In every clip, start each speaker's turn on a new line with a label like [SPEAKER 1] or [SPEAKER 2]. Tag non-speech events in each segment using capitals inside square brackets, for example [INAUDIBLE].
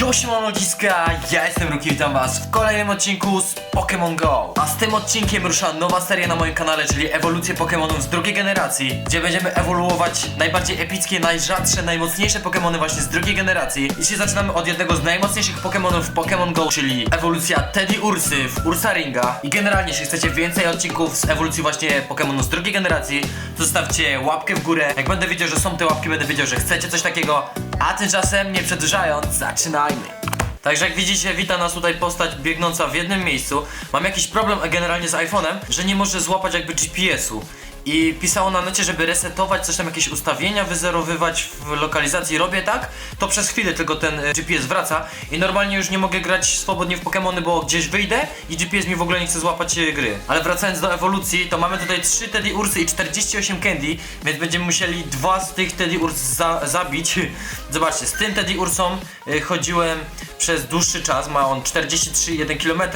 [SPEAKER 1] Yo, siemano ludziska, ja jestem Ruki, witam was w kolejnym odcinku z Pokémon GO. A z tym odcinkiem rusza nowa seria na moim kanale, czyli ewolucję Pokémonów z drugiej generacji Gdzie będziemy ewoluować najbardziej epickie, najrzadsze, najmocniejsze Pokémony właśnie z drugiej generacji. Dzisiaj zaczynamy od jednego z najmocniejszych Pokémonów w Pokémon GO, czyli ewolucja Teddy Ursy w Ursaringa I generalnie, jeśli chcecie więcej odcinków z ewolucji właśnie Pokémonów z drugiej generacji zostawcie łapkę w górę. Jak będę wiedział, że są te łapki, będę wiedział, że chcecie coś takiego A tymczasem, nie przedłużając, zaczynajmy Także jak widzicie, wita nas tutaj postać biegnąca w jednym miejscu. Mam jakiś problem generalnie z iPhone'em, że nie może złapać jakby GPS-u. I pisało na necie, żeby resetować coś tam, jakieś ustawienia wyzerowywać w lokalizacji. Robię tak, to przez chwilę tylko ten e, GPS wraca i normalnie już nie mogę grać swobodnie w Pokémony, bo gdzieś wyjdę i GPS mi w ogóle nie chce złapać e, gry. Ale wracając do ewolucji, to mamy tutaj 3 Teddy Ursy i 48 Candy, więc będziemy musieli dwa z tych Teddy Urs za zabić. [LAUGHS] Zobaczcie, z tym Teddy Ursą e, chodziłem przez dłuższy czas, ma on 43,1 km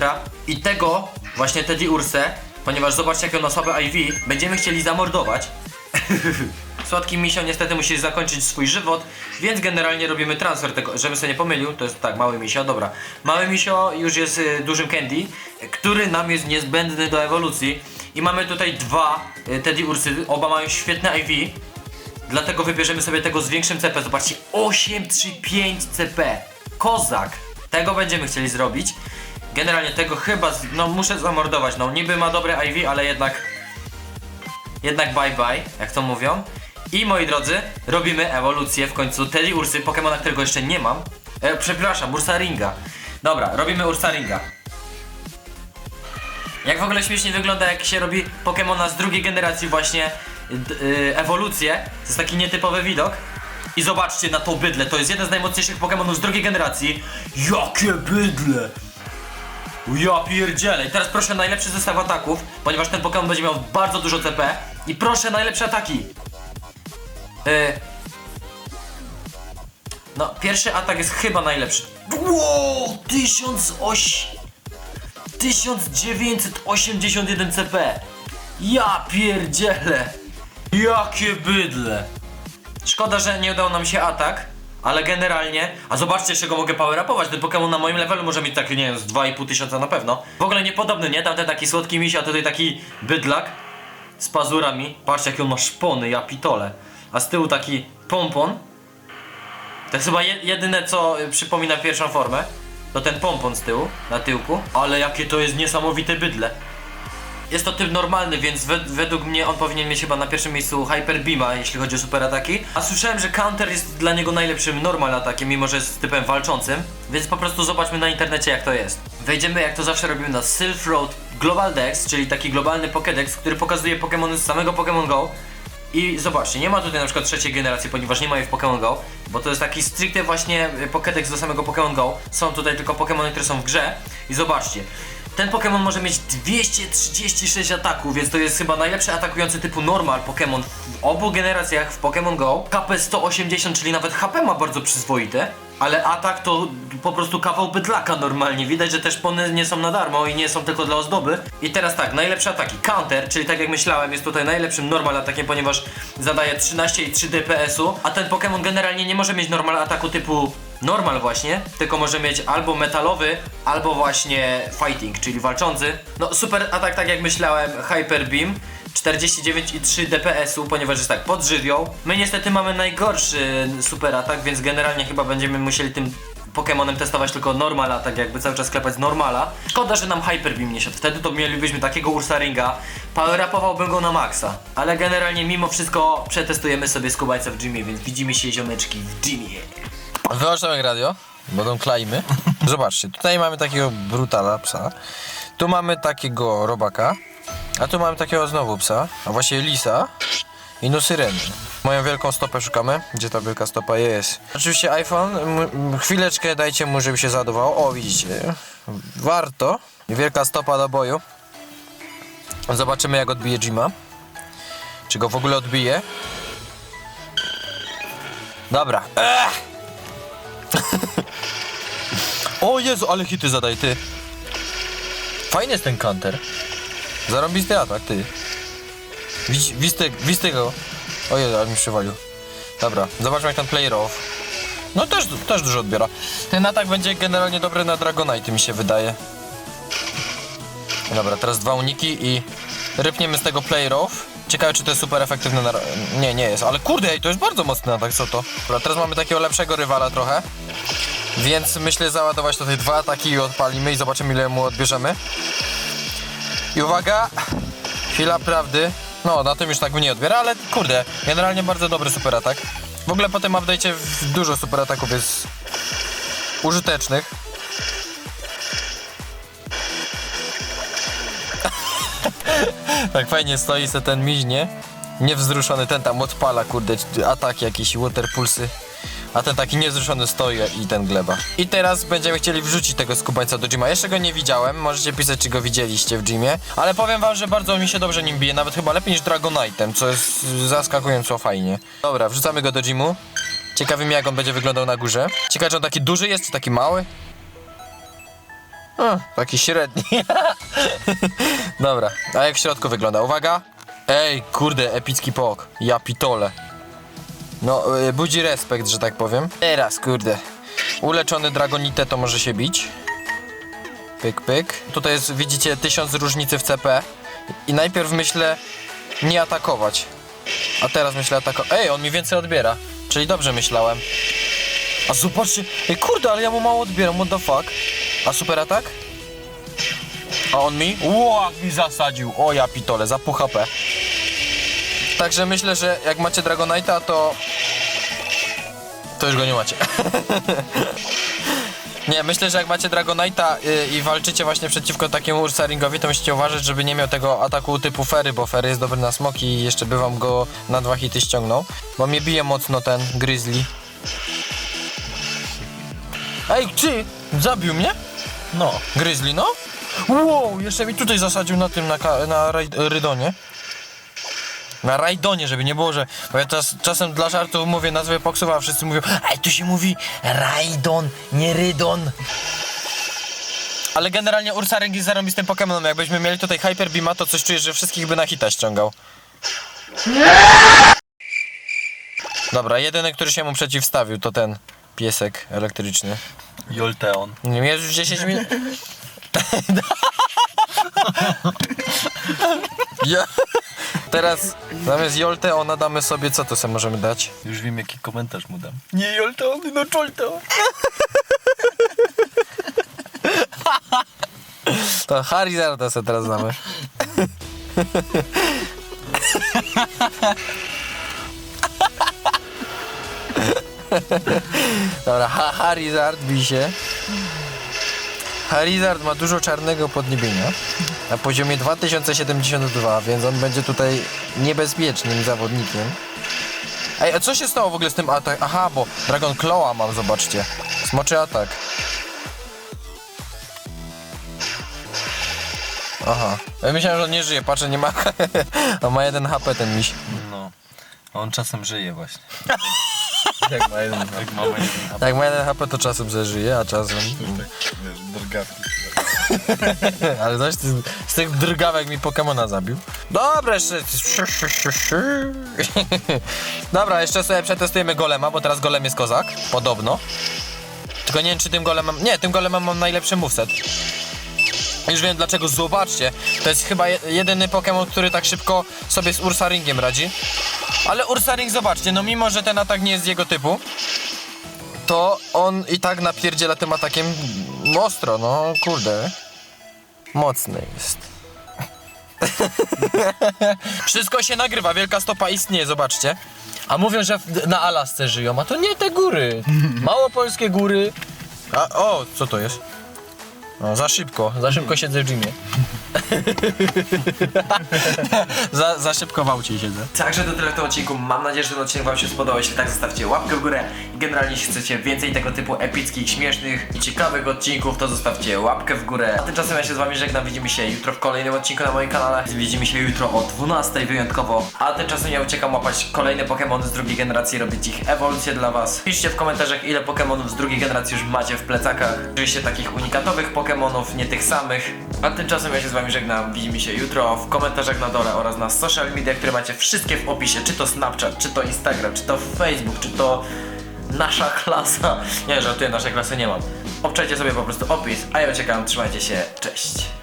[SPEAKER 1] i tego właśnie Teddy Ursę, ponieważ zobaczcie jakie on ma słabe IV, będziemy chcieli zamordować. [LAUGHS] Słodki misio niestety musi zakończyć swój żywot, więc generalnie robimy transfer tego, żeby sobie nie pomylił, to jest tak, mały misio, dobra. Mały misio już jest y, dużym candy, który nam jest niezbędny do ewolucji i mamy tutaj dwa y, Teddy Ursy, oba mają świetne IV, Dlatego wybierzemy sobie tego z większym CP. Zobaczcie, 835 CP. Kozak. Tego będziemy chcieli zrobić. Generalnie tego chyba, z, no muszę zamordować. No niby ma dobre IV, ale jednak, jednak bye bye, jak to mówią. I moi drodzy, robimy ewolucję w końcu Teddy Ursy, Pokemona, którego jeszcze nie mam. E, przepraszam, Ursaringa. Dobra, robimy Ursaringa. Jak w ogóle śmiesznie wygląda, jak się robi Pokemona z drugiej generacji, właśnie d- y, ewolucję. To jest taki nietypowy widok. I zobaczcie na to bydle, to jest jeden z najmocniejszych Pokemonów z drugiej generacji. Jakie bydle! Ja pierdzielę. I teraz proszę najlepszy zestaw ataków, ponieważ ten Pokemon będzie miał bardzo dużo CP. I proszę najlepsze ataki. Y... No, pierwszy atak jest chyba najlepszy. Wow, 1008... 1981 CP. Ja pierdzielę. Jakie bydle. Szkoda, że nie udał nam się atak, ale generalnie... A zobaczcie, jeszcze go mogę power upować. Ten Pokémon na moim levelu może mieć tak, nie wiem, z 2,5 tysiąca na pewno. W ogóle niepodobny, nie? Tamten taki słodki miś, a tutaj taki bydlak z pazurami. Patrzcie, jakie on ma szpony, ja pitole. A z tyłu taki pompon. To jest chyba je jedyne, co y, przypomina pierwszą formę. To ten pompon z tyłu, na tyłku. Ale jakie to jest niesamowite bydle. Jest to typ normalny, więc wed według mnie on powinien mieć chyba na pierwszym miejscu Hyper Beama, jeśli chodzi o super ataki. A słyszałem, że Counter jest dla niego najlepszym normal atakiem, mimo że jest typem walczącym. Więc po prostu zobaczmy na internecie jak to jest. Wejdziemy jak to zawsze robimy na Silph Road Global Dex, czyli taki globalny Pokédex, który pokazuje Pokémony z samego Pokémon Go. I zobaczcie, nie ma tutaj na przykład trzeciej generacji, ponieważ nie ma jej w Pokémon Go, bo to jest taki stricte właśnie Pokédex do samego Pokémon Go. Są tutaj tylko Pokémony, które są w grze. I zobaczcie, ten Pokémon może mieć 236 ataków, więc to jest chyba najlepszy atakujący typu normal Pokémon w obu generacjach w Pokémon Go. KP 180, czyli nawet HP ma bardzo przyzwoite. Ale atak to po prostu kawał bydlaka normalnie. Widać, że te szpony nie są na darmo i nie są tylko dla ozdoby. I teraz tak, najlepsze ataki. Counter, czyli tak jak myślałem, jest tutaj najlepszym normal atakiem, ponieważ zadaje 13,3 DPS-u. A ten Pokémon generalnie nie może mieć normal ataku typu normal właśnie, tylko może mieć albo metalowy, albo właśnie fighting, czyli walczący. No super atak, tak jak myślałem, Hyper Beam. 49,3 DPS-u, ponieważ jest tak, pod żywioł. My niestety mamy najgorszy super atak, więc generalnie chyba będziemy musieli tym Pokemonem testować tylko normal atak, jakby cały czas klepać z normala. Szkoda, że nam Hyper Beam nie szedł. Wtedy to mielibyśmy takiego Ursaringa. Power upowałbym go na maksa. Ale generalnie mimo wszystko przetestujemy sobie skubańca w gymie, więc widzimy się ziomeczki w gymie.
[SPEAKER 2] Wyłączamy radio, będą klejmy. [LAUGHS] Zobaczcie, tutaj mamy takiego brutala psa. Tu mamy takiego robaka. A tu mamy takiego znowu psa, a właściwie lisa i no syreny. Moją wielką stopę szukamy. Gdzie ta wielka stopa jest? Oczywiście iPhone, chwileczkę dajcie mu, żeby się załadowało. O, widzicie. Warto. Wielka stopa do boju. Zobaczymy jak odbije Jima. Czy go w ogóle odbije? Dobra. Ech! O Jezu, ale hity zadaj ty. Fajny jest ten counter. Zarąbisty atak, ty. Widz, widz, te, widz tego. O Jezu, ale mi przywalił. Dobra, zobaczmy jak ten player off.
[SPEAKER 1] No też, też dużo odbiera. Ten atak będzie generalnie dobry na Dragonite, mi się wydaje. Dobra, teraz dwa uniki i rypniemy z tego Play Rough. Ciekawe, czy to jest super efektywne na... Nie, nie jest, ale kurde, ej, to jest bardzo mocny atak, co to? Dobra, teraz mamy takiego lepszego rywala trochę. Więc myślę załadować tutaj dwa ataki i odpalimy i zobaczymy ile mu odbierzemy. I uwaga, chwila prawdy. No, na tym już tak nie odbiera, ale kurde, generalnie bardzo dobry super atak. W ogóle po tym update'cie dużo super ataków jest użytecznych. [LAUGHS] tak fajnie stoi se ten miś, nie? Niewzruszony, ten tam odpala, kurde, ataki jakieś, waterpulsy. A ten taki niewzruszony stoi i ten gleba. I teraz będziemy chcieli wrzucić tego skubańca do gyma. Jeszcze go nie widziałem, możecie pisać czy go widzieliście w gymie. Ale powiem wam, że bardzo mi się dobrze nim bije, nawet chyba lepiej niż Dragonite'em, co jest zaskakująco fajnie. Dobra, wrzucamy go do gymu. Ciekawy mnie jak on będzie wyglądał na górze. Ciekawe czy on taki duży jest, czy taki mały? O, taki średni. [LAUGHS] Dobra, a jak w środku wygląda? Uwaga! Ej, kurde, epicki pok. Ja pitole. No, y, budzi respekt, że tak powiem. Teraz, kurde. Uleczony Dragonite to może się bić. Pyk, pyk. Tutaj jest, widzicie, tysiąc różnicy w CP. I najpierw myślę nie atakować. A teraz myślę atakować. Ej, on mi więcej odbiera. Czyli dobrze myślałem. A zobaczcie. Ej, kurde, ale ja mu mało odbieram, what the fuck? A super atak? A on mi? Ło, mi zasadził. O ja pitole, za pół HP. Także myślę, że jak macie Dragonite'a, to... To już go nie macie. [LAUGHS] nie, myślę, że jak macie Dragonite'a y, i walczycie właśnie przeciwko takiemu Ursaringowi, to musicie uważać, żeby nie miał tego ataku typu Fery, bo Fery jest dobry na smoki i jeszcze by wam go na dwa hity ściągnął. Bo mnie bije mocno ten Grizzly. Ej, czy? Zabił mnie?
[SPEAKER 3] No.
[SPEAKER 1] Grizzly, no? Wow, jeszcze mi tutaj zasadził na tym, na, ka- na raj- Rydonie. Na Rajdonie, żeby nie było, że... Bo ja czas, czasem dla żartu mówię nazwę poksów, a wszyscy mówią Ej, tu się mówi Rajdon, nie Rydon. Ale generalnie Ursaring jest zarąbistym Pokemonem. Jakbyśmy mieli tutaj Hyper Beama, to coś czuję, że wszystkich by na hita ściągał. Dobra, jedyny, który się mu przeciwstawił, to ten piesek elektryczny.
[SPEAKER 3] Jolteon.
[SPEAKER 1] Nie jest już 10 minut. [LAUGHS] ja. Teraz zamiast Jolte ona damy sobie co to sobie możemy dać?
[SPEAKER 3] Już wiem jaki komentarz mu dam. Nie Jolteon, no Jolteon. [LAUGHS]
[SPEAKER 1] To Harizarda sobie teraz damy. [LAUGHS] Dobra, ha Harizard bij się. Harizard ma dużo czarnego podniebienia na poziomie 2072, więc on będzie tutaj niebezpiecznym zawodnikiem. Ej, a co się stało w ogóle z tym atak? Aha, bo Dragon Claw'a mam, zobaczcie. Smoczy atak. Aha. Ja myślałem, że on nie żyje, patrzę, nie ma. [LAUGHS] On ma jeden HP ten miś.
[SPEAKER 3] No. On czasem żyje właśnie. [LAUGHS] Jak ma jeden Jak ma jeden
[SPEAKER 1] Jak ma jeden HP, to czasem zażyje, a czasem.
[SPEAKER 3] drgawki. [LAUGHS]
[SPEAKER 1] Ale coś ty, z tych drgawek mi Pokemona zabił. Dobra, jeszcze. [LAUGHS] Dobra, jeszcze sobie przetestujemy golema, bo teraz golem jest kozak. Podobno. Tylko nie wiem, czy tym golemem. Nie, tym golemem mam najlepszy moveset. Już wiem dlaczego, zobaczcie. To jest chyba je- jedyny Pokémon, który tak szybko sobie z Ursaringiem radzi. Ale Ursaring, zobaczcie, no mimo, że ten atak nie jest jego typu, to on i tak napierdziela tym atakiem ostro, no kurde. Mocny jest. [LAUGHS] Wszystko się nagrywa, wielka stopa istnieje, zobaczcie. A mówią, że na Alasce żyją, a to nie te góry. Małopolskie góry. A, o, co to jest? No, za szybko, za szybko siedzę w gymie. [LAUGHS] za, za szybko w aucie siedzę.
[SPEAKER 4] Także to tyle w tym odcinku. Mam nadzieję, że ten odcinek Wam się spodobał. Jeśli tak, zostawcie łapkę w górę. Generalnie, jeśli chcecie więcej tego typu epickich, śmiesznych i ciekawych odcinków, to zostawcie łapkę w górę. A tymczasem ja się z Wami żegnam. Widzimy się jutro w kolejnym odcinku na moim kanale. Widzimy się jutro o 12 wyjątkowo. A tymczasem ja uciekam łapać kolejne Pokémony z drugiej generacji, robić ich ewolucję dla Was. Piszcie w komentarzach, ile Pokémonów z drugiej generacji już macie w plecakach. Oczywiście takich unikatowych Pokémonów, nie tych samych. A tymczasem ja się z Wami żegnam. Widzimy się jutro w komentarzach na dole oraz na social media, które macie wszystkie w opisie. Czy to Snapchat, czy to Instagram, czy to Facebook, czy to
[SPEAKER 1] nasza klasa. Nie, żartuję, naszej klasy nie mam. Obczajcie sobie po prostu opis, a ja uciekam, trzymajcie się, cześć.